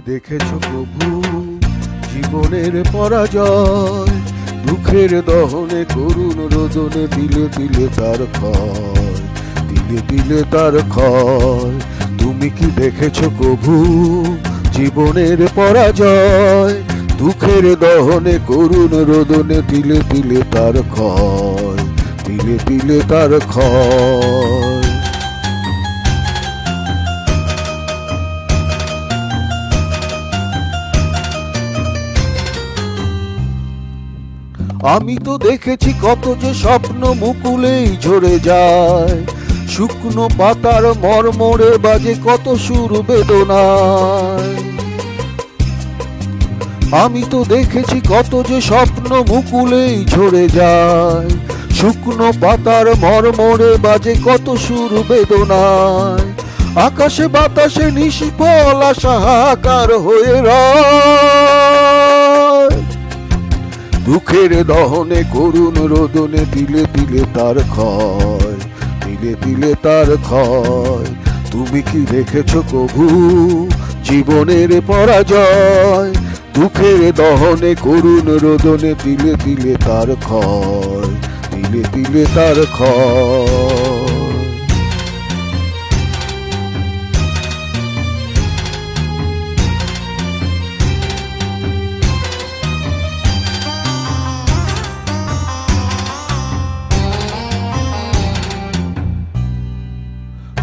দেখেছ প্রভু? জীবনের পরাজয়, দুঃখের দহনে করুণ রোদনে দিলে দিলে তার ক্ষয়, দিলে দিলে তার ক্ষয়। তুমি কি দেখেছ প্রভু? জীবনের পরাজয়, দুঃখের দহনে করুণ রোদনে দিলে দিলে তার ক্ষয়, দিলে দিলে তার ক্ষয়। আমি তো দেখেছি কত যে স্বপ্ন মুকুলেই ঝরে যায়। শুকনো পাতার মরমরে বাজে কত সুর বেদনায়। আমি তো দেখেছি কত যে স্বপ্ন মুকুলেই ঝরে যায়। শুকনো পাতার মরমরে বাজে কত সুর বেদনায়। আকাশে বাতাসে নিষ্ফল আশা হাহাকার হয়ে রয়। দুঃখের দহনে করুণ রোদনে দিলে দিলে তার ক্ষয় দিলে দিলে তার ক্ষয়। তুমি কি দেখেছ কভু জীবনের পরাজয়? দুঃখের দহনে করুণ রোদনে দিলে দিলে তার ক্ষয় দিলে দিলে তার ক্ষয়।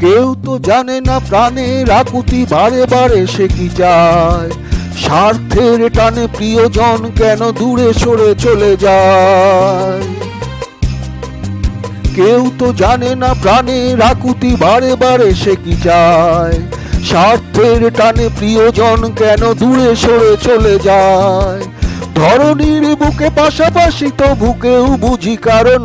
কেউ তো জানে না প্রাণের আকুতি বারে বারে সে কি চায়। স্বার্থের টানে প্রিয়জন কেন দূরে সরে চলে যায়? কেউ তো জানে না প্রাণের আকুতি বারে বারে সে কি চায়। স্বার্থের টানে প্রিয়জন কেন দূরে সরে চলে যায়? ধরনীর বুকে পাশাপাশি তো বুকেও বুঝি কারণ।